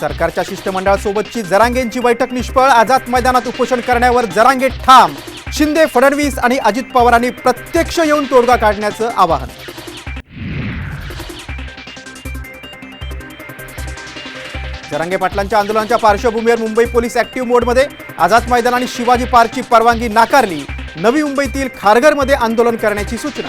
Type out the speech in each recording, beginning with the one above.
सरकारच्या शिष्टमंडळासोबतची जरांगेंची बैठक निष्फळ. आझाद मैदानात उपोषण करण्यावर जरांगे ठाम. शिंदे फडणवीस आणि अजित पवारांनी प्रत्यक्ष येऊन तोडगा काढण्याचं आवाहन. जरांगे पाटलांच्या आंदोलनाच्या पार्श्वभूमीवर मुंबई पोलीस ऍक्टिव्ह मोडमध्ये आझाद मैदान आणि शिवाजी पार्कची परवानगी नाकारली. नवी मुंबईतील खारघरमध्ये आंदोलन करण्याची सूचना.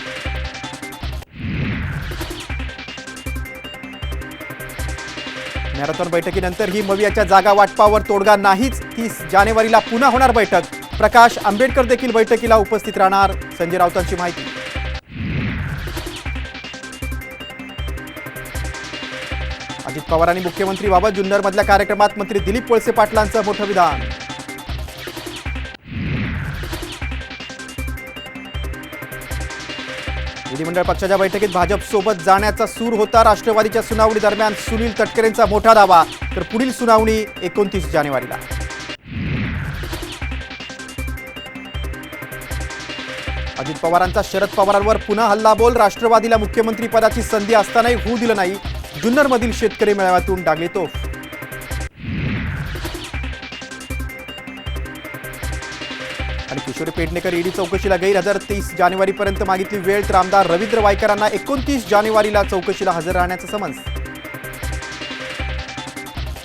मॅरेथॉन बैठकीनंतर ही मवियाच्या जागा वाटपावर तोडगा नाहीच तीस जानेवारीला पुन्हा होणार बैठक. प्रकाश आंबेडकर देखील बैठकीला उपस्थित राहणार. संजय राऊतांची माहिती. अजित पवारांनी मुख्यमंत्रीबाबत जुन्नरमधल्या कार्यक्रमात मंत्री दिलीप वळसे पाटलांचं मोठं विधान. विधिमंडळ पक्षाच्या बैठकीत भाजपसोबत जाण्याचा सूर होता. राष्ट्रवादीच्या सुनावणी दरम्यान सुनील तटकरेंचा मोठा दावा. तर पुढील सुनावणी एकोणतीस जानेवारीला. अजित पवारांचा शरद पवारांवर पुन्हा हल्लाबोल राष्ट्रवादीला मुख्यमंत्री पदाची संधी असतानाही होऊ दिलं नाही. जुन्नरमधील शेतकरी मेळाव्यातून डागली तोफ. आणि किशोरी पेडणेकर ईडी चौकशीला गैरहजर तेवीस जानेवारीपर्यंत मागितली वेळ. तर आमदार रवींद्र वायकरांना एकोणतीस जानेवारीला चौकशीला हजर राहण्याचं समन्स.